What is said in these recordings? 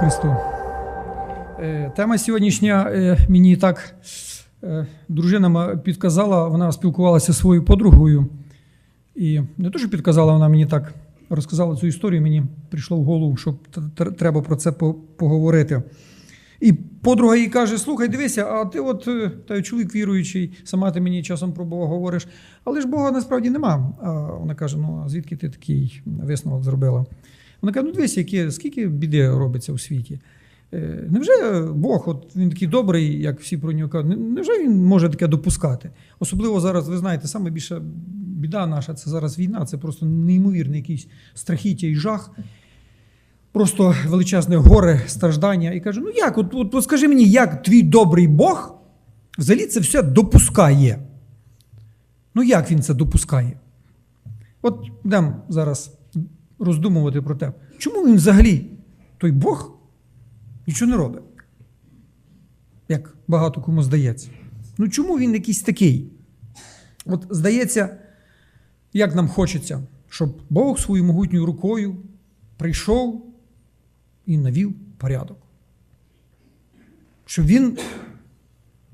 Христу. Е, Тема сьогоднішня е, мені так е, дружина підказала, вона спілкувалася зі своєю подругою. І не те, що підказала, вона мені так розказала цю історію, мені прийшло в голову, що треба про це поговорити. І подруга їй каже: слухай, дивися, а ти от та чоловік віруючий, сама ти мені часом про Бога говориш, але ж Бога насправді нема. А вона каже: ну а звідки ти такий висновок зробила? Вона каже: ну дивися, які, скільки біди робиться у світі. Е, Невже Бог, от він такий добрий, як всі про нього кажуть, невже він може таке допускати? Особливо зараз, ви знаєте, саме більша біда наша це зараз війна, це просто неймовірний якийсь страхіття і жах. Просто величезне горе, страждання. І каже: ну як, от, от, от скажи мені, як твій добрий Бог взагалі це все допускає? Ну як він це допускає? От будемо зараз роздумувати про те, чому він взагалі, той Бог, нічого не робить? Як багато кому здається. Ну чому він якийсь такий? От здається, як нам хочеться, щоб Бог своєю могутньою рукою прийшов і навів порядок. Щоб він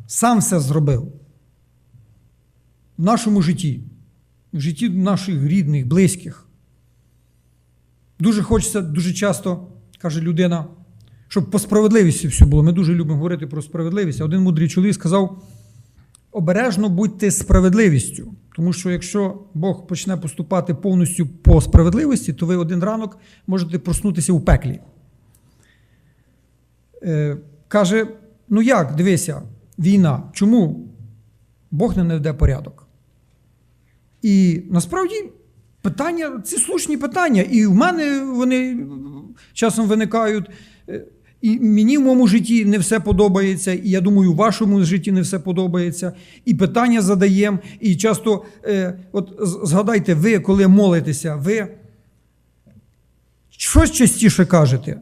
сам все зробив в нашому житті, в житті наших рідних, близьких. Дуже хочеться, дуже часто, каже людина, щоб по справедливості все було. Ми дуже любимо говорити про справедливість. Один мудрий чоловік сказав: обережно будьте справедливістю. Тому що якщо Бог почне поступати повністю по справедливості, то ви один ранок можете проснутися у пеклі. Е, каже: ну як, дивися, війна, чому Бог не наведе порядок? І насправді питання, ці слушні питання, і в мене вони часом виникають. Е, І мені в моєму житті не все подобається, і я думаю, в вашому житті не все подобається. І питання задаємо. І часто, е, от згадайте, ви, коли молитеся, ви щось частіше кажете.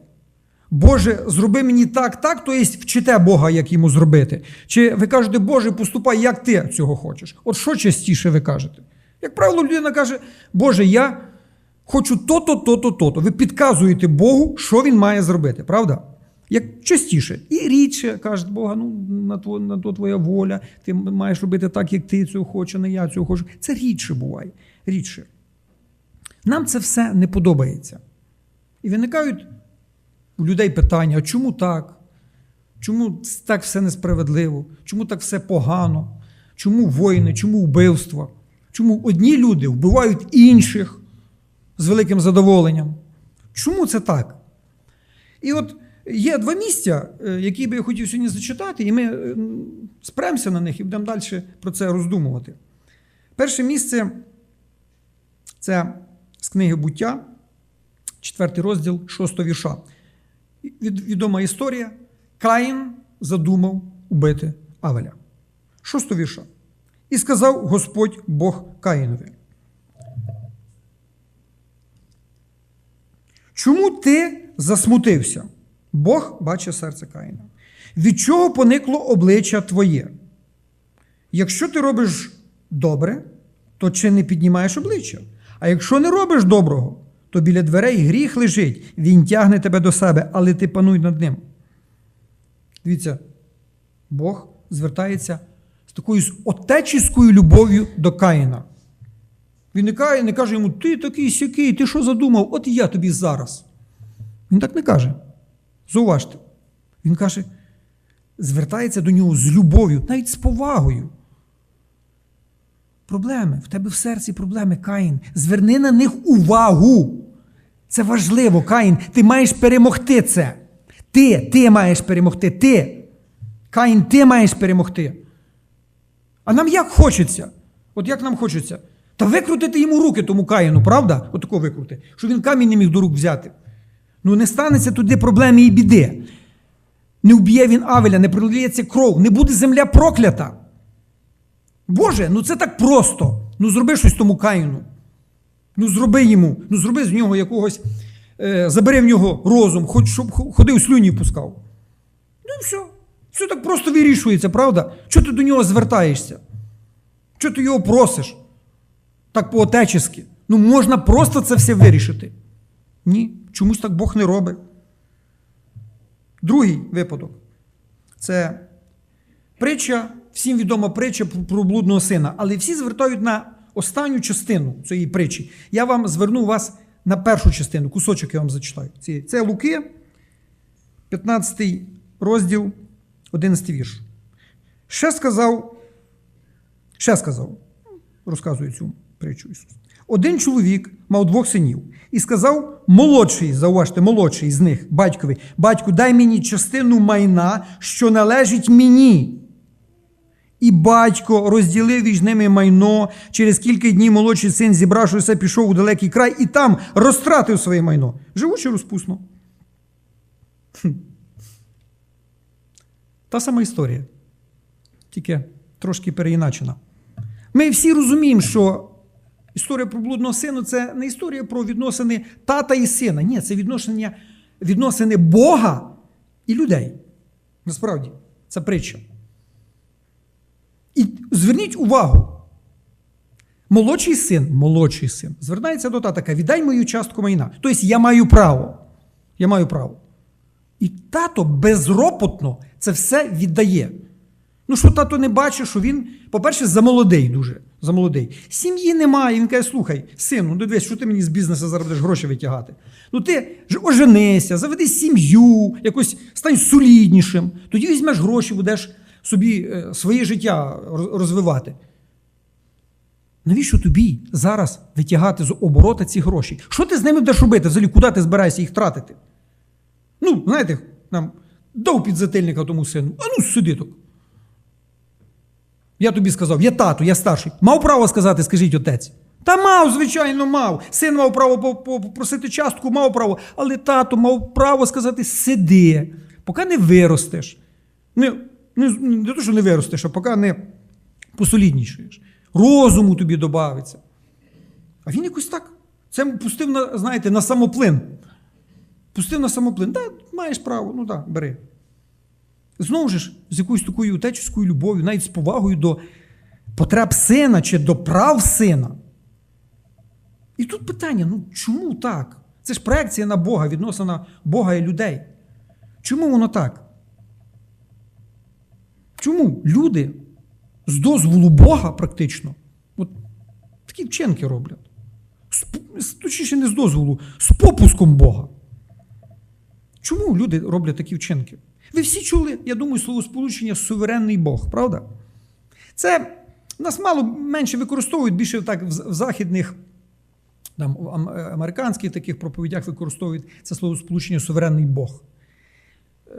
Боже, зроби мені так, так, то є вчите Бога, як йому зробити. Чи ви кажете, Боже, поступай, як ти цього хочеш? От що частіше ви кажете? Як правило, людина каже, Боже, я хочу то-то, то-то, то-то. Ви підказуєте Богу, що він має зробити, правда? Як частіше. І рідше кажуть Бога, ну на то, на то твоя воля, ти маєш робити так, як ти цього хочеш, не я цього хочу. Це рідше буває. Рідше. Нам це все не подобається. І виникають у людей питання: а чому так? Чому так все несправедливо? Чому так все погано? Чому воїни, чому вбивства? Чому одні люди вбивають інших з великим задоволенням? Чому це так? І от є два місця, е, які би я хотів сьогодні зачитати, і ми е, спремося на них і будемо далі про це роздумувати. Перше місце це з книги буття, четвертий розділ, шостого вірша. Відома історія. Каїн задумав убити Авеля. Шостого вірша. І сказав Господь Бог Каїнові. Чому ти засмутився? Бог бачить серце Каїна. Від чого поникло обличчя твоє? Якщо ти робиш добре, то чи не піднімаєш обличчя? А якщо не робиш доброго, то біля дверей гріх лежить, він тягне тебе до себе, але ти пануй над ним. Дивіться, Бог звертається такою з отеческою любов'ю до Каїна. Він не каже, не каже йому, ти такий сякий, ти що задумав? От я тобі зараз. Він так не каже. Зауважте. Він каже, звертається до нього з любов'ю, навіть з повагою. Проблеми. В тебе в серці проблеми, Каїн. Зверни на них увагу. Це важливо, Каїн. Ти маєш перемогти це. Ти, ти маєш перемогти. Ти. Каїн, ти маєш перемогти. А нам як хочеться? От як нам хочеться? Та викрутити йому руки тому Каїну, правда? Отако викрути, щоб він камінь не міг до рук взяти. Ну не станеться туди проблеми і біди. Не вб'є він Авеля, не проліється кров, не буде земля проклята. Боже, ну це так просто. Ну зроби щось тому Каїну. Ну зроби йому, ну зроби з нього якогось, е, забери в нього розум, хоч щоб ходив слюні пускав. Ну і все. Все так просто вирішується, правда? Чого ти до нього звертаєшся? Чого ти його просиш? Так по-отечески. Ну можна просто це все вирішити. Ні, чомусь так Бог не робить. Другий випадок це притча, всім відома притча про- блудного сина, але всі звертають на останню частину цієї притчі. Я вам зверну вас на першу частину, кусочок я вам зачитаю. Це Луки, 15 розділ, 11 вірш. Ще сказав, ще сказав, розказує цю притчу Ісус. Один чоловік мав двох синів і сказав молодший, зауважте, молодший з них, батькові, батьку, дай мені частину майна, що належить мені. І батько розділив між ними майно. Через кілька днів молодший син, зібравши все, пішов у далекий край і там розтратив своє майно. Живучи розпусно. Та сама історія, тільки трошки переіначена. Ми всі розуміємо, що історія про блудного сина це не історія про відносини тата і сина. Ні, це відношення, відносини Бога і людей. Насправді, це притча. І зверніть увагу. Молодший син, молодший син, звертається до тата, каже, віддай мою частку майна. Тобто я маю право. Я маю право. І тато безропотно це все віддає. Ну, що тато не бачить, що він, по-перше, замолодий дуже. Замолодий. Сім'ї немає. Він каже: слухай, сину, ну дивись, що ти мені з бізнесу зараз будеш гроші витягати? Ну ти ж оженися, заведи сім'ю, якось стань соліднішим. Тоді візьмеш гроші, будеш собі е, своє життя розвивати. Навіщо тобі зараз витягати з оборота ці гроші? Що ти з ними будеш робити? Взагалі, куди ти збираєшся їх тратити? Ну, знаєте, нам дав підзатильника тому сину. А ну сиди так. Я тобі сказав, я тату, я старший. Мав право сказати, скажіть отець. Та мав, звичайно, мав. Син мав право по- по- попросити частку, мав право. Але тато мав право сказати, сиди, поки не виростеш. Не, не, не те, що не виростеш, а поки не посоліднішаєш. Розуму тобі додається. А він якось так. Це пустив на, знаєте, на самоплин. Пустив на самоплин. Так, маєш право, ну так, бери. Знову ж, з якоюсь такою отечеською любов'ю, навіть з повагою до потреб сина чи до прав сина. І тут питання: ну чому так? Це ж проекція на Бога, відносина Бога і людей. Чому воно так? Чому люди з дозволу Бога практично от такі вчинки роблять? Точніше, не з дозволу, з попуском Бога. Чому люди роблять такі вчинки? Ви всі чули, я думаю, словосполучення суверенний Бог, правда? Це нас мало менше використовують, більше так в, західних, там, в е, американських таких проповідях використовують це словосполучення суверенний Бог. Е,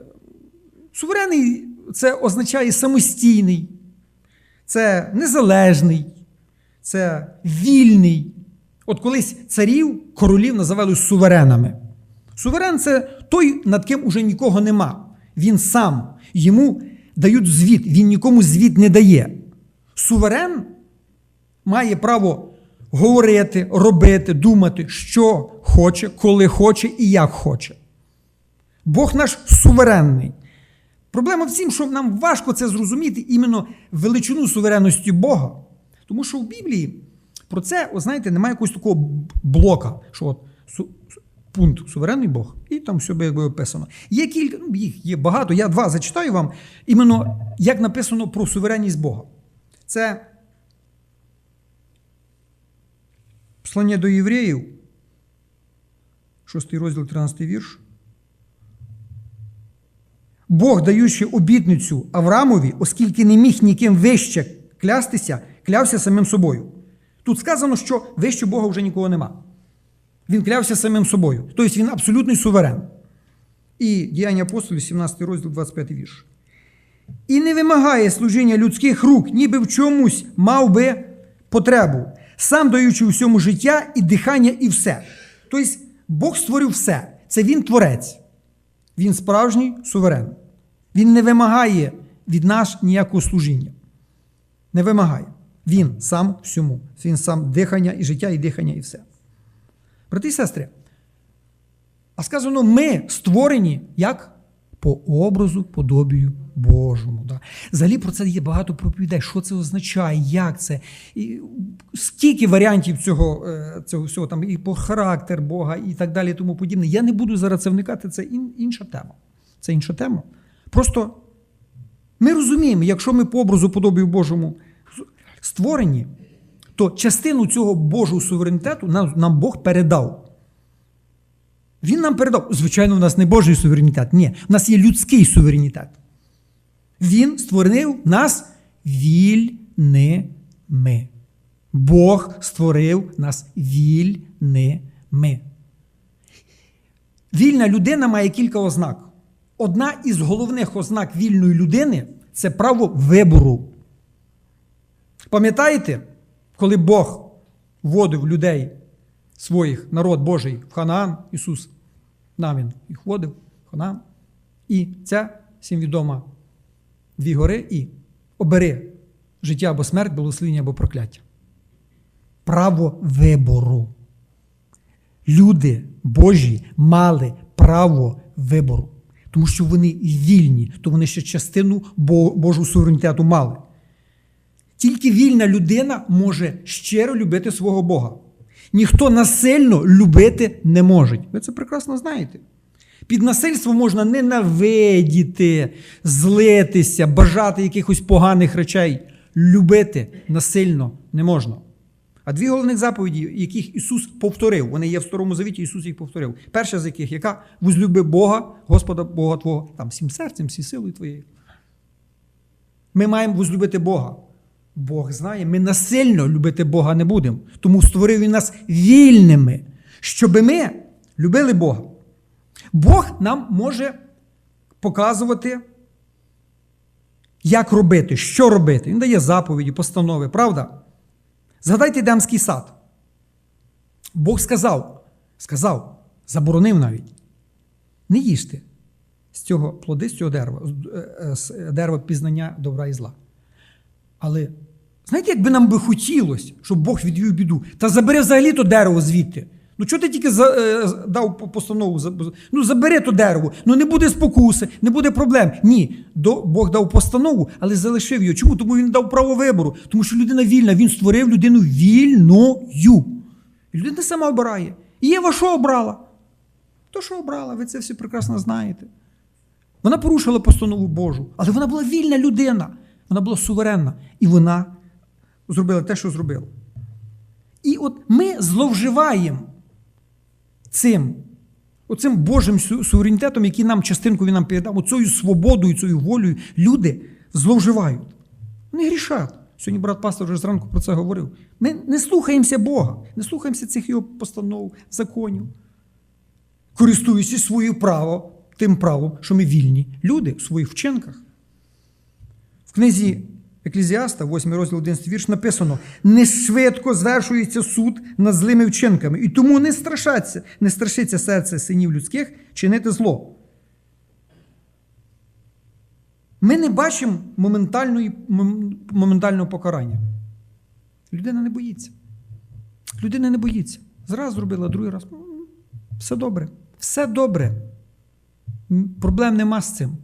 Суверенний це означає самостійний, це незалежний, це вільний. От колись царів, королів називали суверенами. Суверен це той, над ким уже нікого нема. Він сам. Йому дають звіт, він нікому звіт не дає. Суверен має право говорити, робити, думати, що хоче, коли хоче і як хоче. Бог наш суверенний. Проблема в тім, що нам важко це зрозуміти іменно величину суверенності Бога. Тому що в Біблії про це, о, знаєте, немає якогось такого блока, що от пункт суверенний Бог, і там все якби описано. Є кілька, ну, їх є багато. Я два зачитаю вам, іменно як написано про суверенність Бога. Це послання до євреїв, 6 розділ, 13 вірш. Бог, даючи обітницю Авраамові, оскільки не міг ніким вище клястися, клявся самим собою. Тут сказано, що вище Бога вже нікого нема. Він клявся самим собою. Тобто він абсолютний суверен. І діяння апостолів, 17 розділ, 25 вірш. І не вимагає служіння людських рук, ніби в чомусь мав би потребу, сам даючи усьому життя і дихання, і все. Тобто Бог створив все. Це він творець. Він справжній суверен. Він не вимагає від нас ніякого служіння. Не вимагає. Він сам всьому. Він сам дихання і життя, і дихання, і все. Брати і сестри, а сказано, ми створені як? По образу, подобію Божому. Да. Взагалі про це є багато проповідей. Що це означає, як це? І скільки варіантів цього, е, цього всього, там і по характер Бога, і так далі, і тому подібне. Я не буду зараз це вникати, це інша тема. це інша тема. Просто ми розуміємо, якщо ми по образу подобію Божому створені, то частину цього Божого суверенітету нам, нам Бог передав. Він нам передав. Звичайно, в нас не Божий суверенітет. Ні, в нас є людський суверенітет. Він створив нас вільними. Бог створив нас вільними. Вільна людина має кілька ознак. Одна із головних ознак вільної людини це право вибору. Пам'ятаєте, коли Бог вводив людей своїх, народ Божий, в Ханаан, Ісус нам він їх вводив в Ханаан. І ця всім відома дві гори і обери життя або смерть, благословення або прокляття. Право вибору. Люди Божі мали право вибору, тому що вони вільні, то вони ще частину Божого суверенітету мали. Тільки вільна людина може щиро любити свого Бога. Ніхто насильно любити не може. Ви це прекрасно знаєте. Під насильство можна ненавидіти, злитися, бажати якихось поганих речей. Любити насильно не можна. А дві головних заповіді, яких Ісус повторив, вони є в Старому Завіті, Ісус їх повторив. Перша з яких, яка возлюби Бога, Господа Бога Твого, там всім серцем, всі силою Твоєю. Ми маємо возлюбити Бога. Бог знає, ми насильно любити Бога не будемо. Тому створив Він нас вільними, щоб ми любили Бога. Бог нам може показувати, як робити, що робити. Він дає заповіді, постанови, правда? Згадайте Демський сад. Бог сказав, сказав, заборонив навіть. Не їжте з цього плоди, з цього дерева, з дерева пізнання добра і зла. Але знаєте, як би нам би хотілося, щоб Бог відвів біду, та забери взагалі то дерево звідти. Ну, чого ти тільки за, е, дав постанову? Ну, забери то дерево, ну не буде спокуси, не буде проблем. Ні, до, Бог дав постанову, але залишив його. Чому? Тому він дав право вибору. Тому що людина вільна, він створив людину вільною. Людина сама обирає. І Єва що обрала? То, що обрала, ви це всі прекрасно знаєте. Вона порушила постанову Божу, але вона була вільна людина, вона була суверенна. І вона зробила те, що зробила. І от ми зловживаємо цим, оцим Божим суверенітетом, який нам частинку він нам передав, оцею свободою, цією волею люди зловживають. Вони грішать. Сьогодні брат пастор вже зранку про це говорив. Ми не слухаємося Бога, не слухаємося цих його постанов, законів, користуючись своїм правом, тим правом, що ми вільні люди в своїх вчинках. Книзі Еклезіаста, 8 розділ 11 вірш, написано: не швидко звершується суд над злими вчинками, і тому не страшаться, не страшиться серце синів людських чинити зло. Ми не бачимо моментального покарання. Людина не боїться. Людина не боїться. Зраз зробила, другий раз. Все добре. Все добре. Проблем нема з цим.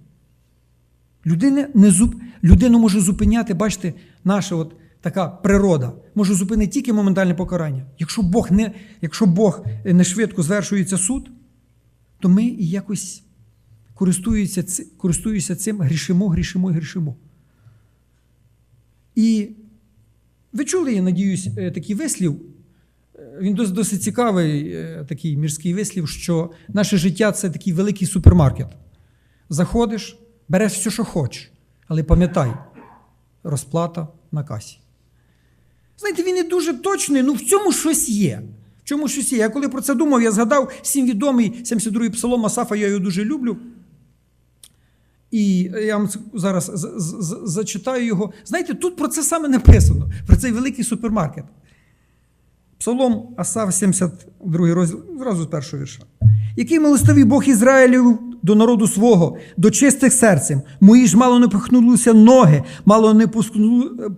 Людина не зуб... Людину може зупиняти, бачите, наша от така природа може зупинити тільки моментальне покарання. Якщо Бог не якщо Бог не швидко звершується суд, то ми і якось користуємося, користуємося цим, грішимо, грішимо грішимо. І ви чули, я надіюсь, е, такий вислів. Він досить, цікавий, е, такий мірський вислів, що наше життя це такий великий супермаркет. Заходиш, береш все, що хочеш. Але пам'ятай, розплата на касі. Знаєте, він не дуже точний, ну в цьому щось є. В чому щось є. Я коли про це думав, я згадав всім відомий 72-й псалом Асафа, я його дуже люблю. І я вам зараз зачитаю його. Знаєте, тут про це саме написано, про цей великий супермаркет. Псалом Асаф, 72 розділ, зразу з першого вірша. Який милостивий Бог Ізраїлів до народу свого, до чистих серцем. Мої ж мало не похнулися ноги, мало не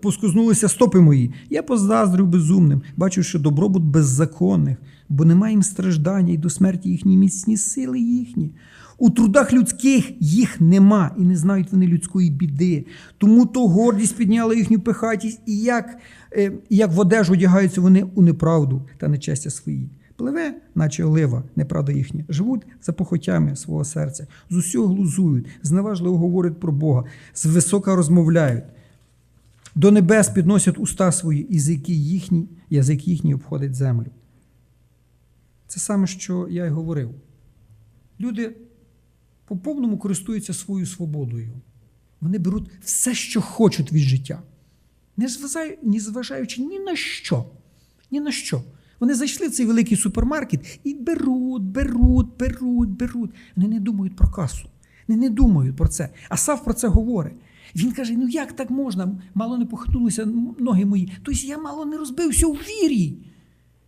поскузнулися стопи мої. Я позаздрив безумним, бачу, що добробут беззаконних, бо немає їм страждання і до смерті їхні міцні сили їхні. У трудах людських їх нема, і не знають вони людської біди. Тому то гордість підняла їхню пихатість, і як, е, як в одежу одягаються вони у неправду та нечестя свої. Пливе, наче олива, неправда їхня, живуть за похотями свого серця, з усього глузують, зневажливо говорять про Бога, звисока розмовляють. До небес підносять уста свої, і язики їхні, язик їхній обходить землю. Це саме, що я й говорив. Люди по повному користуються своєю свободою. Вони беруть все, що хочуть від життя, не зважаючи ні на що. Ні на що. Вони зайшли в цей великий супермаркет і беруть, беруть, беруть, беруть. Вони не думають про касу. Вони не думають про це. А Сав про це говорить. Він каже: ну як так можна? Мало не похитнулися ноги мої. Тобто я мало не розбився у вірі.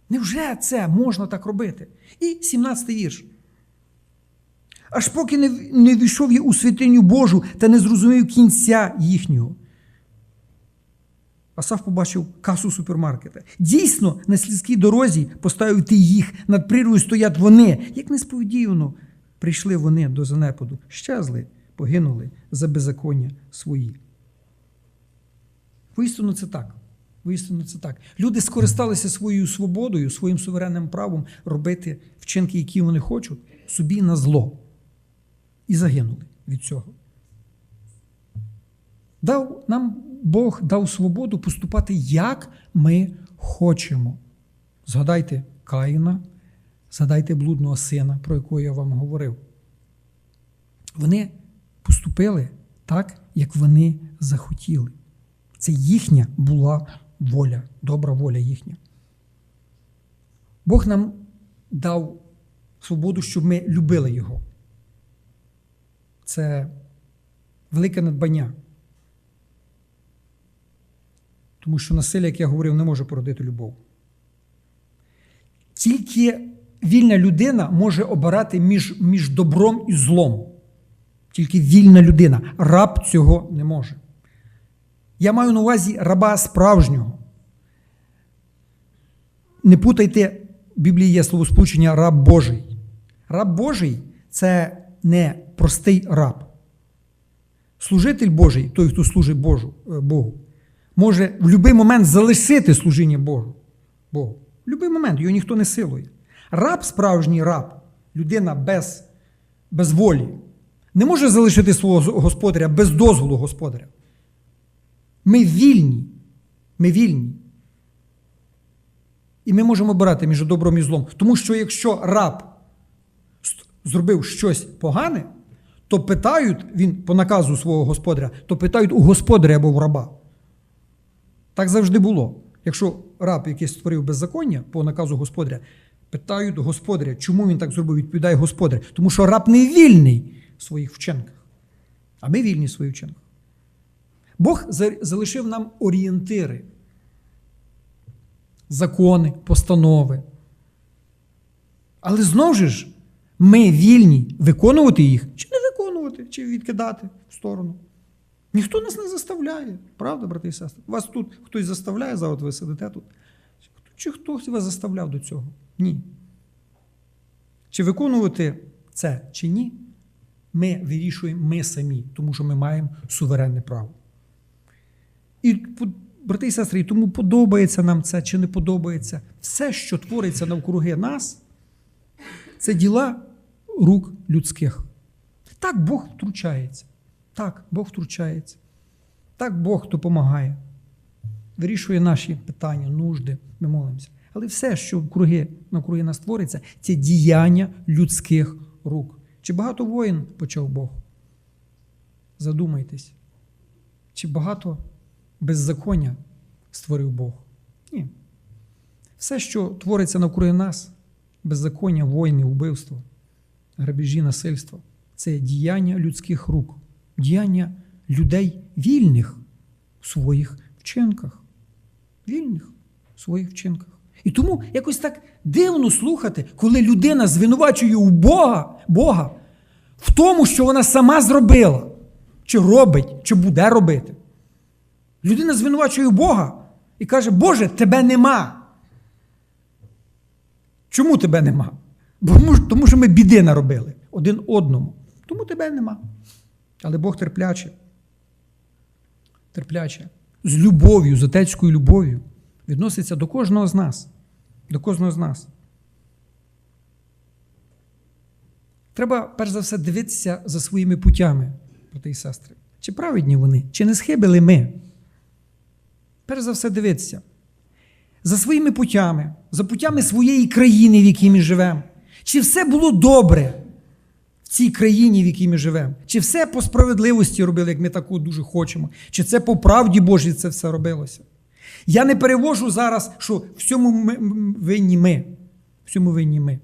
Невже це можна так робити? І 17-й вірш. Аж поки не, війшов я у святиню Божу та не зрозумів кінця їхнього. Асав побачив касу супермаркета. Дійсно, на слідській дорозі поставив ти їх, над прірвою стоять вони. Як несподівано прийшли вони до занепаду, щезли, погинули за беззаконня свої. Воістину це так. Воістину це так. Люди скористалися своєю свободою, своїм суверенним правом робити вчинки, які вони хочуть, собі на зло. І загинули від цього. Дав нам Бог дав свободу поступати, як ми хочемо. Згадайте Каїна, згадайте блудного сина, про якого я вам говорив. Вони поступили так, як вони захотіли. Це їхня була воля, добра воля їхня. Бог нам дав свободу, щоб ми любили Його. Це велике надбання. Тому що насилля, як я говорив, не може породити любов. Тільки вільна людина може обирати між, між добром і злом. Тільки вільна людина. Раб цього не може. Я маю на увазі раба справжнього. Не путайте, в Біблії є словосполучення раб Божий. Раб Божий це не простий раб. Служитель Божий, той, хто служить Божу, Богу, може в будь-який момент залишити служіння Богу. Богу. В будь-який момент його ніхто не силує. Раб, справжній раб, людина без, без волі, не може залишити свого господаря без дозволу господаря. Ми вільні. Ми вільні. І ми можемо обирати між добром і злом. Тому що якщо раб зробив щось погане, то питають він по наказу свого господаря, то питають у господаря або в раба. Так завжди було. Якщо раб якийсь створив беззаконня по наказу господаря, питають господаря, чому він так зробив, відповідає господар. Тому що раб не вільний в своїх вчинках, а ми вільні в своїх вчинках. Бог залишив нам орієнтири, закони, постанови. Але знову ж, ми вільні виконувати їх чи не виконувати, чи відкидати в сторону. Ніхто нас не заставляє, правда, брати і сестри? Вас тут хтось заставляє, зараз ви сидите тут. Чи хтось вас заставляв до цього? Ні. Чи виконувати це, чи ні, ми вирішуємо ми самі, тому що ми маємо суверенне право. І, брати і сестри, тому подобається нам це чи не подобається. Все, що твориться навкруги нас, це діла рук людських. Так Бог втручається. Так, Бог втручається. Так Бог допомагає. Вирішує наші питання, нужди, ми молимося. Але все, що вкруги, навкруги нас твориться, це діяння людських рук. Чи багато воїн почав Бог? Задумайтесь. Чи багато беззаконня створив Бог? Ні. Все, що твориться навкруги нас, беззаконня, воїни, вбивство, грабежі, насильство це діяння людських рук, діяння людей вільних в своїх вчинках. Вільних в своїх вчинках. І тому якось так дивно слухати, коли людина звинувачує у Бога, Бога в тому, що вона сама зробила, чи робить, чи буде робити. Людина звинувачує Бога і каже, Боже, тебе нема. Чому тебе нема? Тому що ми біди наробили один одному. Тому тебе нема. Але Бог терпляче, терпляче, з любов'ю, з отецькою любов'ю відноситься до кожного з нас. До кожного з нас. Треба, перш за все, дивитися за своїми путями, брати і сестри. Чи праведні вони, чи не схибили ми? Перш за все, дивитися. За своїми путями, за путями своєї країни, в якій ми живемо. Чи все було добре? В цій країні, в якій ми живемо? Чи все по справедливості робили, як ми таку дуже хочемо? Чи це по правді Божій це все робилося? Я не перевожу зараз, що всьому ми, винні ми. Всьому винні ми.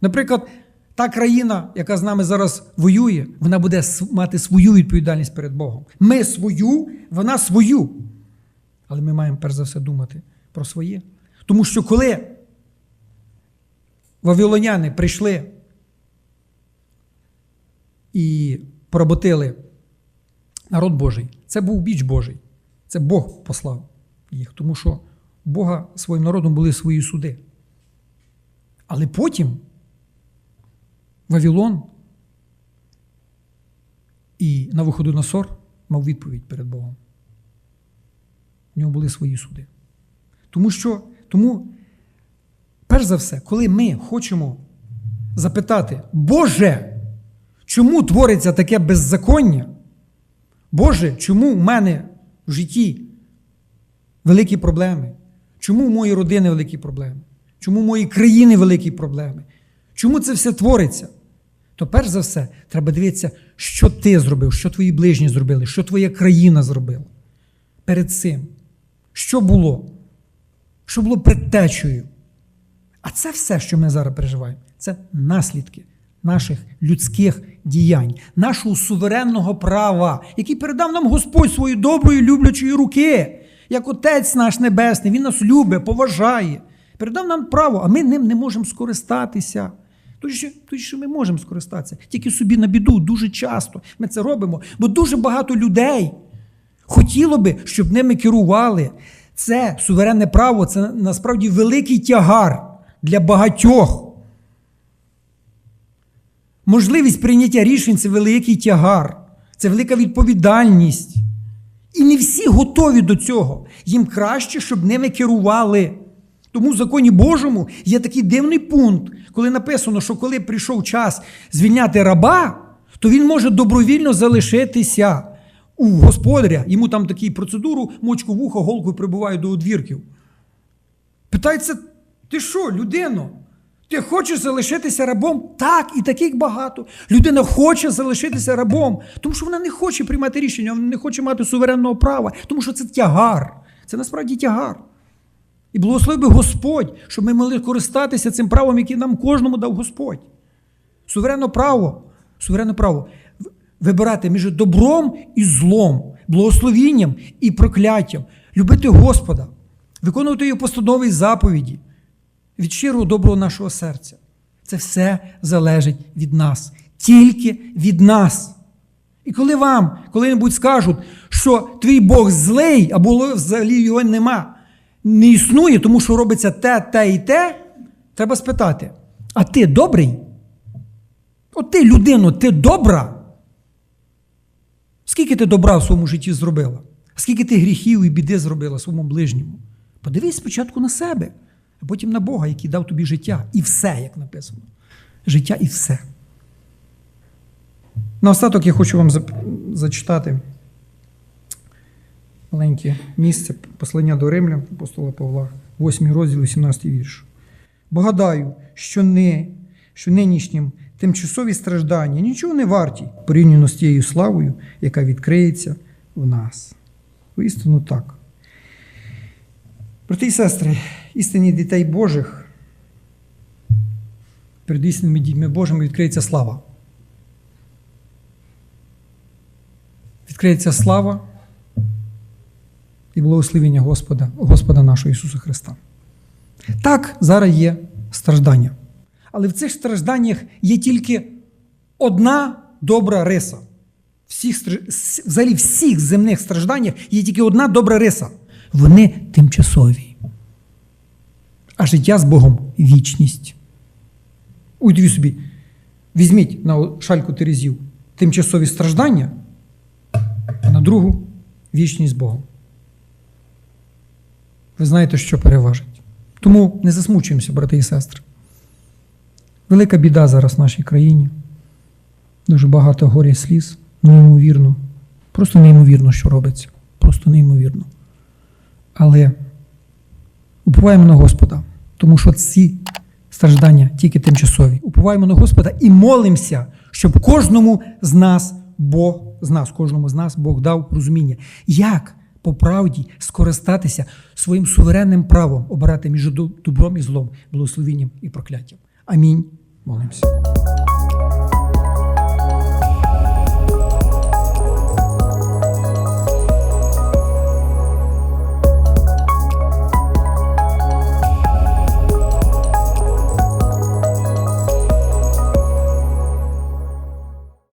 Наприклад, та країна, яка з нами зараз воює, вона буде мати свою відповідальність перед Богом. Ми свою, вона свою. Але ми маємо перш за все думати про своє. Тому що коли вавилоняни прийшли і поработили народ Божий, це був біч Божий. Це Бог послав їх, тому що у Бога своїм народом були свої суди. Але потім Вавилон і на виходу Насор мав відповідь перед Богом. У нього були свої суди. Тому що, тому, перш за все, коли ми хочемо запитати, Боже, чому твориться таке беззаконня? Боже, чому в мене в житті великі проблеми? Чому в моїй родини великі проблеми? Чому в моїй країни великі проблеми? Чому це все твориться? То перш за все, треба дивитися, що ти зробив, що твої ближні зробили, що твоя країна зробила. Перед цим. Що було? Що було предтечею? А це все, що ми зараз переживаємо, це наслідки наших людських діянь, нашого суверенного права, який передав нам Господь своєю доброю люблячої руки, як Отець наш Небесний, Він нас любить, поважає. Передав нам право, а ми ним не можемо скористатися. Тому що, ми можемо скористатися. Тільки собі на біду дуже часто ми це робимо, бо дуже багато людей хотіло би, щоб ними керували. Це суверенне право, це насправді великий тягар для багатьох. Можливість прийняття рішень це великий тягар, це велика відповідальність. І не всі готові до цього. Їм краще, щоб ними керували. Тому в законі Божому є такий дивний пункт, коли написано, що коли прийшов час звільняти раба, то він може добровільно залишитися у господаря. Йому там таку процедуру, мочку вуха, голкою прибувають до одвірків. Питається, ти що, людино? Ти хочеш залишитися рабом? Так, і таких багато. Людина хоче залишитися рабом, тому що вона не хоче приймати рішення, вона не хоче мати суверенного права, тому що це тягар. Це насправді тягар. І благословив би Господь, щоб ми могли користатися цим правом, яке нам кожному дав Господь. Суверенне право, суверенне право вибирати між добром і злом, благословінням і прокляттям, любити Господа, виконувати його постанови і заповіді від щирого доброго нашого серця. Це все залежить від нас, тільки від нас. І коли вам коли-небудь скажуть, що твій Бог злий, або взагалі його нема, не існує, тому що робиться те, те і те, треба спитати: а ти добрий? От ти, людино, ти добра? Скільки ти добра в своєму житті зробила? Скільки ти гріхів і біди зробила своєму ближньому? Подивись спочатку на себе, а потім на Бога, який дав тобі життя. І все, як написано. Життя і все. Наостаток я хочу вам зачитати маленьке місце послання до римлян апостола Павла, 8 розділ, 18 вірш. Бо що, не, що нинішнім тимчасові страждання нічого не варті порівняно з тією славою, яка відкриється в нас. Воістину так. Брати і сестри, істинні дітей Божих, перед істинними дітьми Божими відкриється слава. Відкриється слава і благословення Господа, Господа нашого Ісуса Христа. Так, зараз є страждання. Але в цих стражданнях є тільки одна добра риса. Всіх, взагалі всіх земних стражданнях є тільки одна добра риса. Вони тимчасові. А життя з Богом вічність. Уявіть собі, візьміть на шальку терезів тимчасові страждання, а на другу вічність з Богом. Ви знаєте, що переважить. Тому не засмучуємося, брати і сестри. Велика біда зараз в нашій країні. дуже багато горя і сліз. Неймовірно. Просто неймовірно, що робиться. Просто неймовірно. Але уповаємо на Господа, тому що ці страждання тільки тимчасові. Уповаємо на Господа і молимося, щоб кожному з нас Бог з нас, кожному з нас Бог дав розуміння, як по правді скористатися своїм суверенним правом обирати між добром і злом, благословінням і прокляттям. Амінь. Молимося.